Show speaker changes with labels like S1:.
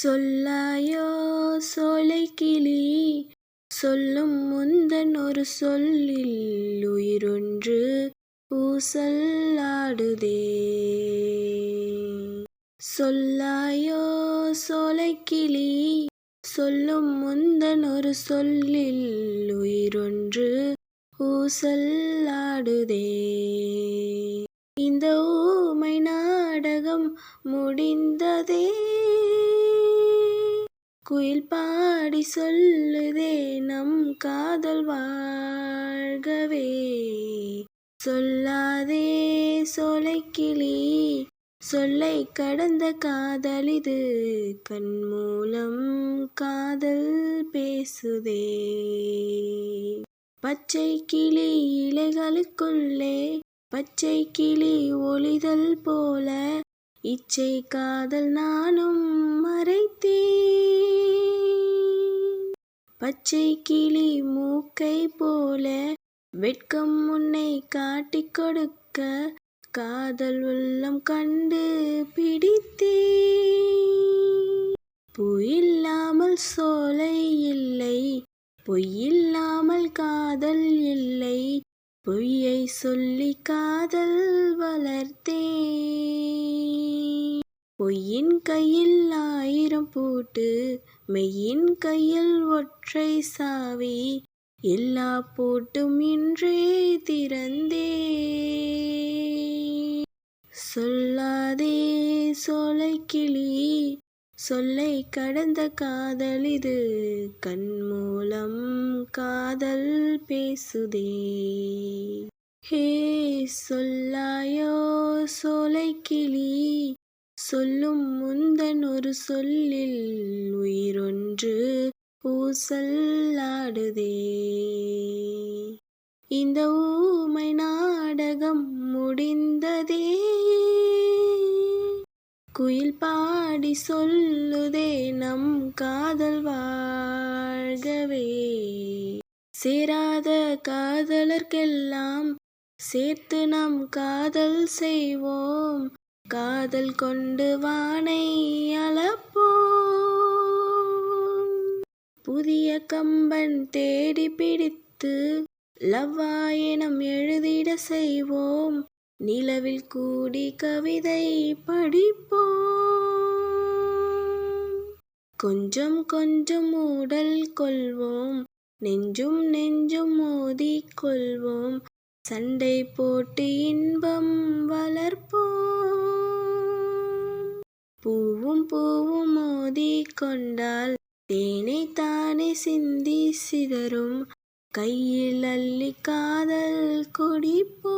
S1: சொல்லாயோ சோலைக்கிளி? சொல்லும் முந்தன் ஒரு சொல்லில் உயிரொன்று ஊசல்லாடுதே சொல்லாயோ சோலைக்கிளி? சொல்லும் முந்தன் ஒரு சொல்லில் உயிரொன்று ஊசல்லாடுதே இந்த ஊமை நாடகம் முடிந்ததே. குயில் பாடி சொல்லுதே நம் காதல் வாழ்கவே. சொல்லாதே சோலைக்கிளி சொல்லை கடந்த காதலிது கண் மூலம் காதல் பேசுதே. பச்சை கிளி இலைகளுக்குள்ளே பச்சை கிளி ஒளிதல் போல இச்சை காதல் நானும் பச்சை கிளி மூக்கை போல வெட்கம் உன்னை காட்டிக் கொடுக்க காதல் உள்ளம் கண்டு பிடித்தே பூ இல்லாமல் சோலை இல்லை பொய்யில்லாமல் காதல் இல்லை பொய்யை சொல்லி காதல் வளர்த்தே பொய்யின் கையில் ஆயிரம் பூட்டு மெய்யின் கையில் ஒற்றை சாவி எல்லா பூட்டும் இன்றே திறந்தே. சொல்லாதே சோலைக்கிளி சொல்லை கடந்த காதல் இது கண் மூலம் காதல் பேசுதே. ஹே சொல்லாயோ சோலைக்கிளி சொல்லும் முந்தன் ஒரு சொல்லில் உயிரொன்று பூசல்லாடுதே இந்த ஊமை நாடகம் முடிந்ததே. குயில் பாடி சொல்லுதே நம் காதல் வாழ்கவே. சேராத காதலர்க்கெல்லாம் சேர்த்து நம் காதல் செய்வோம். காதல் கொண்டு வானை அளப்போம். புதிய கம்பன் தேடி பிடித்து லவ்வாயினம் எழுதிட செய்வோம். நிலவில் கூடி கவிதை படிப்போம். கொஞ்சம் கொஞ்சம் உடல் கொள்வோம். நெஞ்சும் நெஞ்சும் மோதி கொள்வோம். சண்டை போட்டு இன்பம் வளர்ப்போம். பூவும் பூவும் மோதி கொண்டால் தேனை தானே சிந்தி சிதறும். கையில் அள்ளி காதல் குடிப்போ